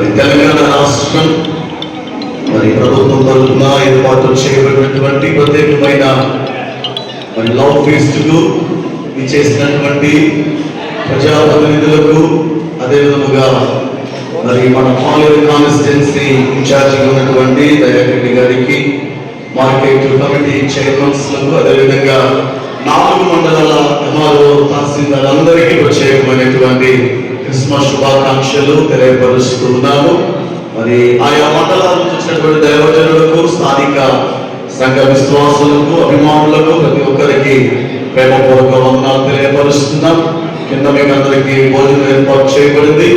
మరి తెలంగాణ రాష్ట్రం మరి ప్రభుత్వం తరఫున ఏర్పాటు చేయబడినటువంటి ప్రత్యేకమైన మరి లవ్ ఫీస్టుకు ఇచ్చేసినటువంటి ప్రజాప్రతినిధులకు అదేవిధముగా మరి మన పాలేరు కాన్స్టిట్యున్సీ ఇన్ఛార్జిగా ఉన్నటువంటి దయారెడ్డి గారికి మార్కెట్ కమిటీ చైర్మన్స్లకు అదేవిధంగా నాలుగు మండలాల ఎంఆర్ఓ తహసీల్దార్ అందరికీ ప్రత్యేకమైనటువంటి క్రిస్మస్ శుభాకాంక్షలు తెలియపరుస్తున్నాము మరి ఆయా మండలాలు చూసినటువంటి దైవజనులకు స్థానిక సంఘ విశ్వాసులకు అభిమానులకు ప్రతి ఒక్కరికి ప్రేమపూర్వక వందనాలు తెలియపరుస్తున్నాం. కింద మీకు అందరికీ భోజనం ఏర్పాటు చేయబడింది.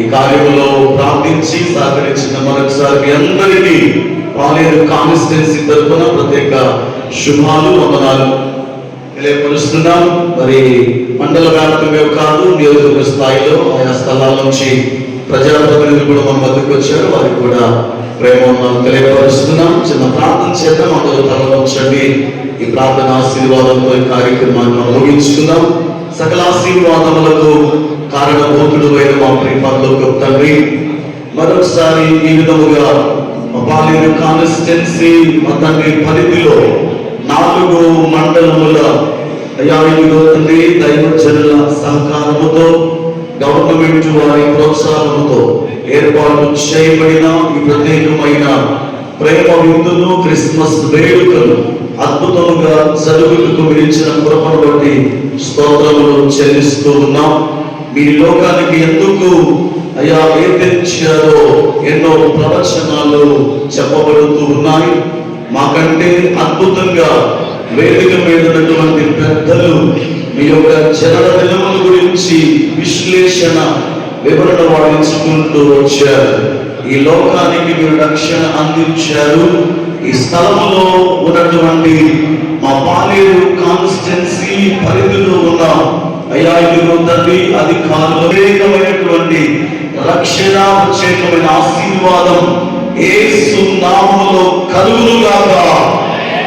ఈ కార్యంలో ప్రార్థించి సహకరించిన మరొకసారి మీ అందరికీ పాలేరు కాన్స్టిట్యున్సీ తరఫున ప్రత్యేక శుభాలు వందనాలు తెలియపరుస్తున్నాం. మరి మండల వ్యాప్తమే కాదు నియోజకవర్గ స్థాయిలో ఆయా స్థలాల నుంచి ప్రజాప్రతినిధులు కూడా మన వద్దకు వచ్చారు. వారికి కూడా ప్రేమ వందనాలు తెలియపరుస్తున్నాం. చిన్న ప్రార్థన చేద్దాం. అందరూ తరలించండి ఈ ప్రార్థన ఆశీర్వాదంతో ఈ కార్యక్రమాన్ని మనం ముగించుకుందాం. సకల ఆశీర్వాదములకు కారణభూతుడు అయిన మా ప్రేమలో తండ్రి మరొకసారి ఈ విధముగా మా పాలేరు కాన్స్టిట్యున్సీ మా తండ్రి పరిధిలో నాలుగు మండలముల అయ్యా ఇదిగో తండ్రి దైవచనుల సహకారముతో గవర్నమెంట్ వారి ప్రోత్సాహంతో ఏర్పాటు చేయబడిన ఈ ప్రత్యేకమైన ప్రేమ విందును క్రిస్మస్ వేడుకను అద్భుతముగా జరుగుటకు విధించిన కృపను బట్టి స్తోత్రములు చెల్లిస్తూ ఉన్నాం. మీ లోకానికి ఎందుకు అయ్యా ఏం తెచ్చారో ఎన్నో ప్రవచనాలు చెప్పబడుతూ ఉన్నాయి. మాకంటే అద్భుతంగా వేదిక మీదటువంటి పెద్దలు మీ యొక్క జనన దినముల గురించి విశ్లేషణ వివరణ వాడించుకుంటూ వచ్చారు. ఈ లోకానికి మీరు రక్షణ అందించారు. ఈ స్థలంలో ఉన్నటువంటి మా పాలేరు కాన్స్టెన్సీ పరిధిలో ఉన్న అయ్యా ఇదిగో తండ్రి అధికారులు అనేకమైనటువంటి రక్షణ ప్రత్యేకమైన ఆశీర్వాదం ఏసు నామములో కలుగునుగాక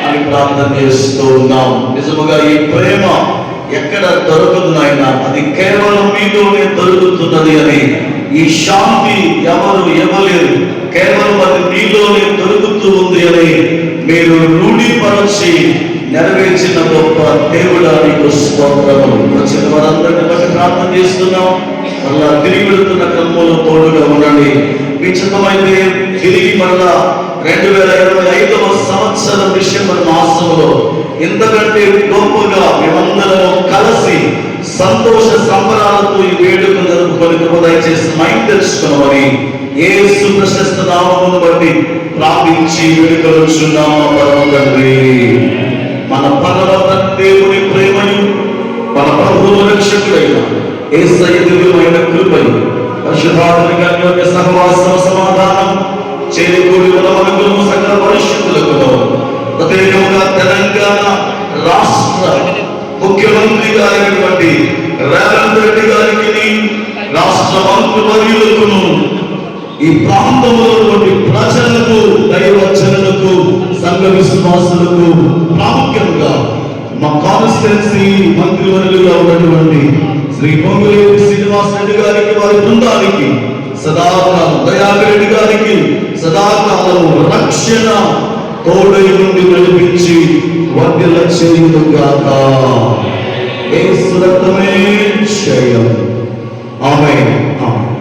అని ప్రార్థన చేస్తూ ఉన్నాం. నిజముగా ఈ ప్రేమ ఎక్కడ దొరుకుతున్నాయన అది కేవలం మీలోనే దొరుకుతున్నది అని. ఈ శాంతి ఎవరు ఇవ్వలేరు. కేవలం అది మీలోనే దొరుకుతూ ఉంది అని మీరు రూఢిపరచి నెరవేర్చిన గొప్ప దేవుడానికి స్తోత్రములు వచ్చిన వారందరినీ బట్టి ప్రార్థన చేస్తున్నాం. మళ్ళా తిరిగి వెళుతున్న క్రమంలో తోడుగా ఉండండి. మీ చిత్తమైతే తిరిగి మళ్ళా రెండు వేల ఇరవై ఐదవ సంవత్సరం డిసెంబర్ మాసంలో ఇంతకంటే గొప్పగా మేమందరము కలిసి సంతోష సంబరాలతో ఈ వేడుక జరుపుకొని కృప దయచేసి మైండ్ తెలుసుకున్నామని ఏసు ప్రశస్త నామమును బట్టి ప్రాపించి వేడుకలుచున్నాము పరమ తండ్రి. మన పరమ దేవుని ప్రేమయు మన ప్రభువు రక్షకుడైన ఏసయ్య దివ్యమైన కృపయు పరిశుభాత్మిక సహవాసం ముఖ్యమంత్రి గారైనటువంటి రేవంత్ రెడ్డి గారికి రాష్ట్ర మంత్రివర్యులకును ఈ ప్రాంతంలో ప్రజలకు దైవచనలకు సంఘ విశ్వాసులకు ప్రాముఖ్యంగా మా కాన్స్టిట్యున్సీ మంత్రివర్యులుగా ఉన్నటువంటి శ్రీ పొంగులేటి శ్రీనివాస్ రెడ్డి గారికి వారి బృందానికి సదాకాలం దయాకర్ రెడ్డి గారికి సదాకాలం రక్షణ తోడై నుండి నడిపించి వర్గల చేయుగాక ఏ సురతమే జయం ఆమె ఆమె